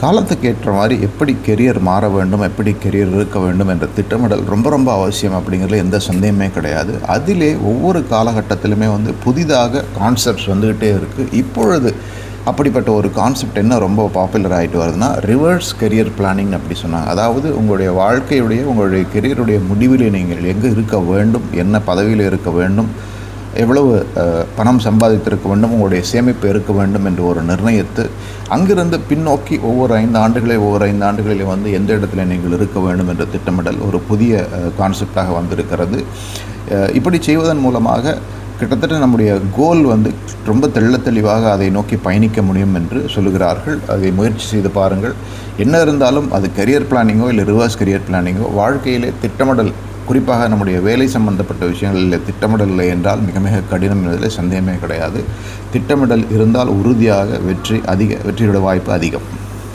காலத்துக்கு ஏற்ற மாதிரி எப்படி கெரியர் மாற வேண்டும் எப்படி கெரியர் இருக்க வேண்டும் என்ற திட்டமிடல் ரொம்ப ரொம்ப அவசியம் அப்படிங்கிறது எந்த சந்தேகமே கிடையாது. அதிலே ஒவ்வொரு காலகட்டத்திலுமே வந்து புதிதாக கான்செப்ட்ஸ் வந்துக்கிட்டே இருக்குது இப்பொழுது அப்படிப்பட்ட ஒரு கான்செப்ட் என்ன ரொம்ப பாப்புலர் ஆகிட்டு வருதுன்னா ரிவர்ஸ் கெரியர் பிளானிங் அப்படி சொன்னாங்க. அதாவது உங்களுடைய வாழ்க்கையுடைய உங்களுடைய கெரியருடைய முடிவில் நீங்கள் எங்கே இருக்க வேண்டும் என்ன பதவியில் இருக்க வேண்டும் எவ்வளவு பணம் சம்பாதித்திருக்க வேண்டும் உங்களுடைய சேமிப்பு இருக்க வேண்டும் என்று ஒரு நிர்ணயித்து அங்கிருந்து பின்னோக்கி ஒவ்வொரு ஐந்து ஆண்டுகளே ஒவ்வொரு ஐந்து ஆண்டுகளில் வந்து எந்த இடத்துல நீங்கள் இருக்க வேண்டும் என்ற திட்டமிடல் ஒரு புதிய கான்செப்டாக வந்திருக்கிறது. இப்படி செய்வதன் மூலமாக கிட்டத்தட்ட நம்முடைய கோல் வந்து ரொம்ப தெள்ள தெளிவாக அதை நோக்கி பயணிக்க முடியும் என்று சொல்லுகிறார்கள். அதை முயற்சி செய்து பாருங்கள். என்ன இருந்தாலும் அது கரியர் பிளானிங்கோ இல்லை ரிவர்ஸ் கெரியர் பிளானிங்கோ வாழ்க்கையிலே திட்டமிடல் குறிப்பாக நம்முடைய வேலை சம்பந்தப்பட்ட விஷயங்களில் திட்டமிடல் இல்லை என்றால் மிக மிக கடினம் என்பதில் சந்தேகமே கிடையாது. திட்டமிடல் இருந்தால் உறுதியாக வெற்றி அதிக வெற்றியோட வாய்ப்பு அதிகம்.